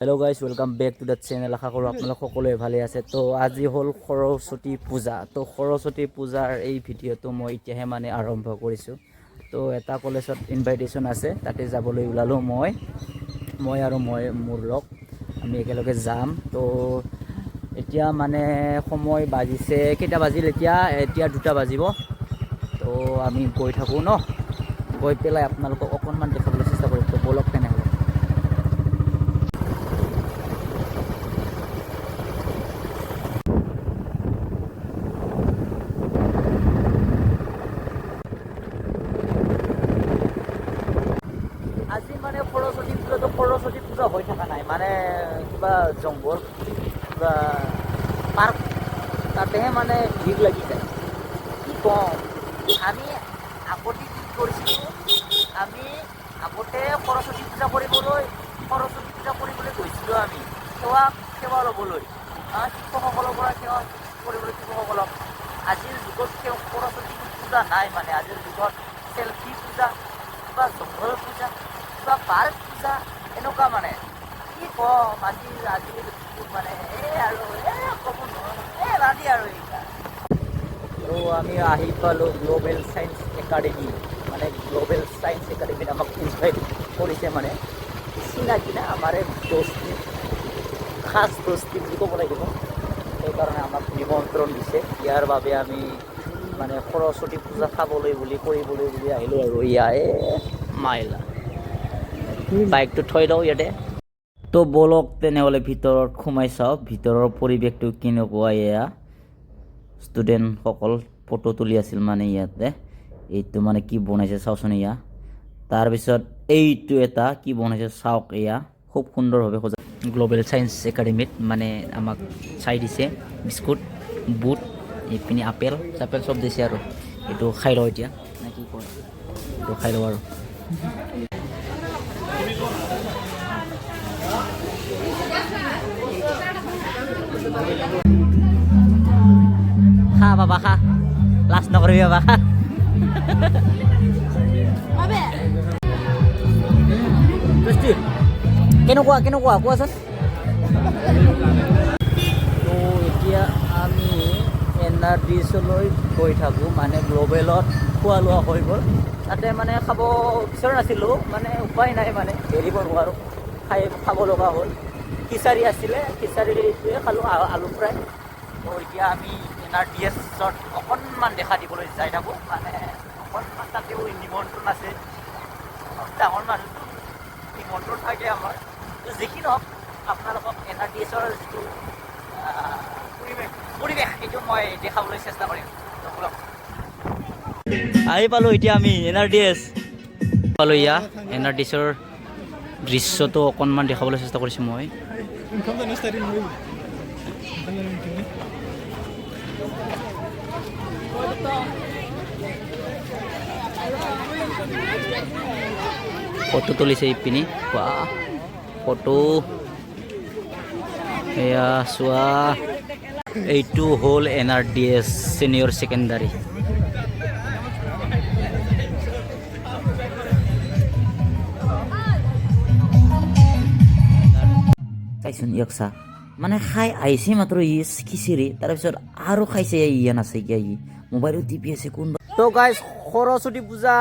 Hello' guys welcome back to the channel আশা কৰোঁ আপোনালোক সকলোৱে ভালে আছে। তো আজি হ'ল সৰস্বতী পূজা। তো সৰস্বতী পূজাৰ এই ভিডিঅ'টো মই এতিয়াহে মানে আৰম্ভ কৰিছোঁ। তো এটা কলেজত ইনভাইটেশ্যন আছে তাতে যাবলৈ ওলালোঁ মই। মই আৰু মই মোৰ লগ। আমি একেলগে যাম। তো এতিয়া মানে সময় বাজিছে। কেইটা বাজিল এতিয়া? এতিয়া দুটা বাজিব। তো আমি গৈ থাকোঁ ন? গৈ পেলাই আপোনালোকক অকণমান দেখাবলৈ চেষ্টা কৰিম তো ব'লক তেনেহ'লে কিবা জংঘল, কিবা পাৰ্ক, তাতেহে মানে ভিৰ লাগি যায়। কি ক'ম আমি আগতে কি কৰিছিলোঁ, আমি আগতে সৰস্বতী পূজা কৰিবলৈ, সৰস্বতী পূজা কৰিবলৈ গৈছিলোঁ আমি, সেৱা সেৱা ল'বলৈ। শিক্ষকসকলৰ পৰা সেৱা কৰিবলৈ শিক্ষকসকলক। আজিৰ যুগত সেই সৰস্বতী পূজা নাই মানে আজিৰ যুগত চেল্ফি পূজা, কিবা জংঘল পূজা, কিবা পাৰ্ক পূজা, এনেকুৱা মানে। ক'ম আৰু আমি আহি পালোঁ গ্ল'বেল ছায়েন্স একাডেমি মানে গ্ল'বেল ছায়েন্স একাডেমিত আমাক ইনভাইট কৰিছে মানে। চিনাকি না আমাৰ দোস্তি, খাচ দোস্তি বুলি ক'ব লাগিব। সেইকাৰণে আমাক নিমন্ত্ৰণ দিছে। ইয়াৰ বাবে আমি মানে সৰস্বতী পূজা চাবলৈ বুলি, কৰিবলৈ বুলি আহিলোঁ আৰু। ইয়াৰে মাইলা। বাইকটো থৈ লওঁ ইয়াতে। তো বলক তেনেহ'লে ভিতৰত সোমাই চাওঁ ভিতৰৰ পৰিৱেশটো কেনেকুৱা এয়া। ষ্টুডেণ্টসকল ফটো তুলি আছিল মানে ইয়াতে। এইটো মানে কি বনাইছে চাওকচোন এয়া। তাৰপিছত এইটো এটা কি বনাইছে চাওক এয়া। খুব সুন্দৰভাৱে সজা গ্ল'বেল ছায়েন্স একাডেমীত মানে আমাক চাই দিছে। বিস্কুট, বুট, এইপিনে আপেল চাপেল চব দিছে আৰু। এইটো খাই লওঁ এতিয়া। নে কি কয়? এইটো খাই লওঁ আৰু। খা বাবা খা লাজ নকৰিবি বাবা খা টেষ্টি কেনেকুৱা কেনেকুৱা কোৱাচোন তো এতিয়া আমি এন আৰ ডি এছলৈ গৈ থাকোঁ মানে গ্ল'বেলত খোৱা লোৱা হৈ গ'ল তাতে মানে খাব বিচৰা নাছিলোঁ মানে উপায় নাই মানে এৰিব নোৱাৰোঁ খাই খাব লগা হ'ল খিচাৰি আছিলে খিচাৰিটোৱে খালোঁ আ- আলু ফ্ৰাই। তো এতিয়া আমি এন আৰ ডি এছত অকণমান দেখা দিবলৈ যাই থাকোঁ। মানে অকণমান তাতেও নিমন্ত্ৰণ আছে। ডাঙৰ মানুহটো নিমন্ত্ৰণ থাকে আমাৰ। তো যিকি নহওক আপোনালোকক এন আৰ ডি এছৰ যিটো পৰিৱেশ পৰিৱেশ সেইটো মই দেখাবলৈ চেষ্টা কৰিম। ব'লক। আহি পালোঁ এতিয়া আমি এন আৰ ডি এছ। পালোঁ ইয়া এন আৰ ডি এছৰ দৃশ্যটো অকণমান দেখাবলৈ চেষ্টা কৰিছোঁ মই. ফটো তুলিছে ইপিনি। বা, ফটো। এয়া চোৱা, এইটো হ'ল N R D S senior secondary চাইচোন ইয়াক চা। মানে খাই আহিছে মাত্ৰ ই খিচিৰি, তাৰপিছত আৰু খাইছে ইয়া নাছে কিয়া ই মোবাইলত টিপি আছে কোনবা তো গাইজ সৰস্বতী পূজা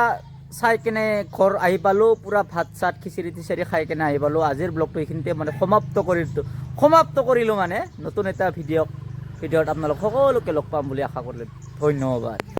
চাই কেনে ঘৰ আহি পালোঁ, পূৰা ভাত চাত, খিচিৰি টিচিৰি খাই কেনে আহি পালোঁ। আজিৰ ব্লগটো এইখিনিতে মানে সমাপ্ত কৰিলোঁ সমাপ্ত কৰিলোঁ মানে। নতুন এটা ভিডিঅ' ভিডিঅ'ত আপোনালোক সকলোকে লগ পাম বুলি আশা কৰিলোঁ। ধন্যবাদ।